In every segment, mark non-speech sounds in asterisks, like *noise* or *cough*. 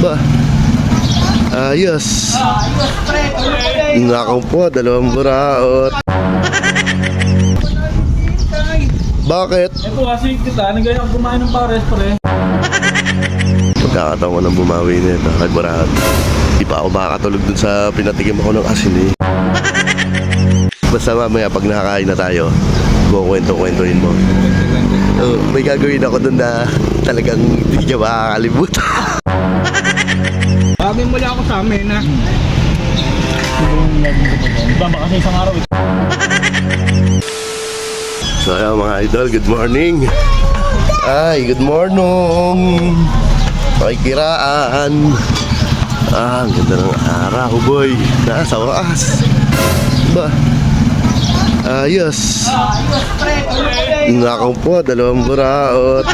Ba? Ayos. Nakaw po, dalawang buraot. *laughs* Bakit? Ito kasi kita, nagaya ako kumain ng pares pre. *laughs* Pagkakataon ko nang bumawi nito, nagbarahan. Di pa ako makakatulog dun sa pinatikim ako ng asin eh. *laughs* Basta mamaya pag nakakain na tayo, kukwento-kwentuhin mo. Oh, may gagawin ako dun na talagang hindi niya makakalimutan. Amin ha. Diba *laughs* ba kasi isang araw So ayan mga idol, good morning. Ay, good morning. Pakikiraan. Ah, ang ganda ng araw, boy. Nasa wakas. Ba? Ayos. Nakaw po, dalawang buraot.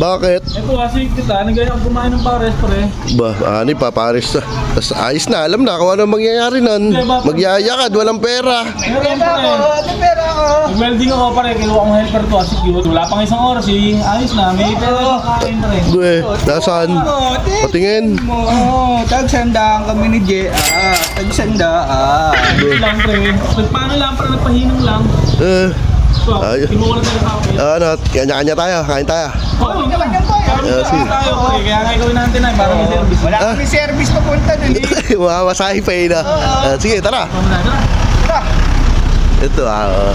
Bakit? Ito kasi kita, nagaya ako kumain ng pares pre. Ba, ani pa, pares na. Tapos ayos na, alam na kung ano mangyayari nun. Magyayakad, walang pera. Meron pre. Ano pera ako? Nag-welding ako pare, kinuha kong helper to kasi cute. Wala pang isang oras eh. Ayos na, may pera na kain pre. Gue, nasaan? Oo, te- Patingin. mo. Oo, tagsandaan kami ni J. Ah, tagsandaan. Ito lang pre. Paano lang pre, nagpahinang lang. Eh, Sa akin. ano, kanya-kanya tayo, kain tayo. Oo, Ah, sige. tayo. Kaya nga gawin natin ay para may service. Wala Ah. kami service papunta dun eh. *laughs* Mamasahe pa yun ah. Ah, sige, tara. Ito ah. oh.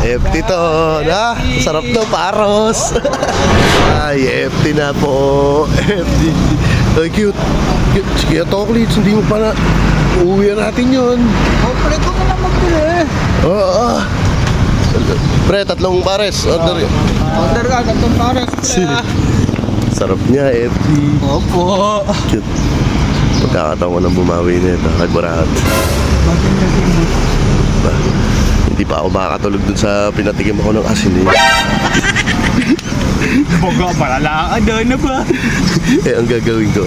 FT to, na? Sarap to, paros. *laughs* Ay, FT na po. FT. Ay, cute. Cute. Sige, chocolates, hindi mo pa na... Uuwi natin yun. Oh, pre ko na lang magbili. Oo. Pre, tatlong pares. Order. Order ka, gatong pares. ah. Sarap niya, FT. Opo. Cute. Pagkakataon ko nang bumawi nito, nagbarahat. Ba, hindi pa ako makakatulog dun sa pinatikim ako ng asin eh. Baga, malala ka doon na ba? eh, ang gagawin ko.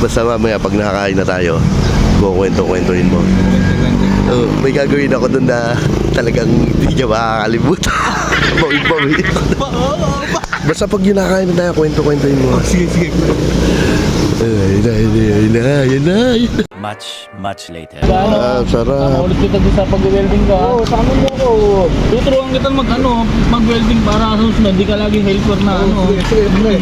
Basta mamaya pag nakakain na tayo, kukwento-kwentuhin mo. Oh, may gagawin ako dun na talagang hindi niya makakalimutan. *laughs* Bawi-bawi. Basta pag yun nakakain na tayo, kwento-kwentuhin mo. Sige, sige. Ay, na, ay, na, ay, na, ay, na, ay, na. Much, much later. Ah, sarap. Ulit kita sa pag-welding ka. Oo, sama mo ako. Tuturuan kita mag ano, mag-welding para sa susunod. Di ka lagi helper na ano. Sige, sige,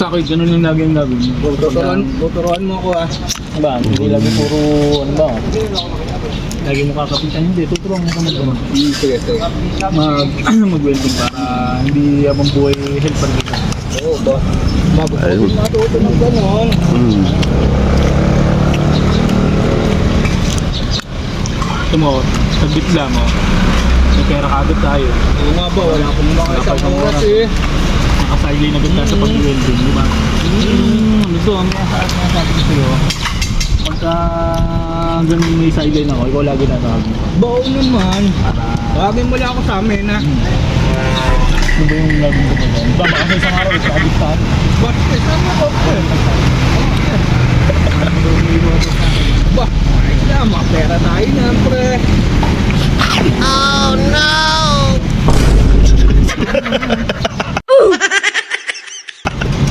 pre. Sa akin, ganun yung lagi yung gagawin. mo. Tuturuan, tuturuan mo ako ah. Ba, hindi lagi puro ano ba? Lagi mo kakapitan. Hindi, tuturuan mo ka mag ano. Sige, sige. Mag, *clears throat* mag-welding para hindi abang buhay helper kita. Oo ba? Ayun. Mabuti matuto ng ganon. Mm. Ito mo, nagbitla mo. May pera kagad tayo. Oo nga ba, wala akong mga isang oras. eh. Nakasilay na ganda sa pag-welding, di ba? Mm, ito, ang mga sabi ko sa'yo. Pagka ganun may sideline ako, ikaw lagi natawag mo. Bao naman. Tawagin mo lang ako sa amin ha. Ano ba yung lagi ko ba? Ba, baka sa isang araw, ito agit saan? Ba't eh, sama ko pre? Ba, ayos na, mga pera tayo na pre. *laughs*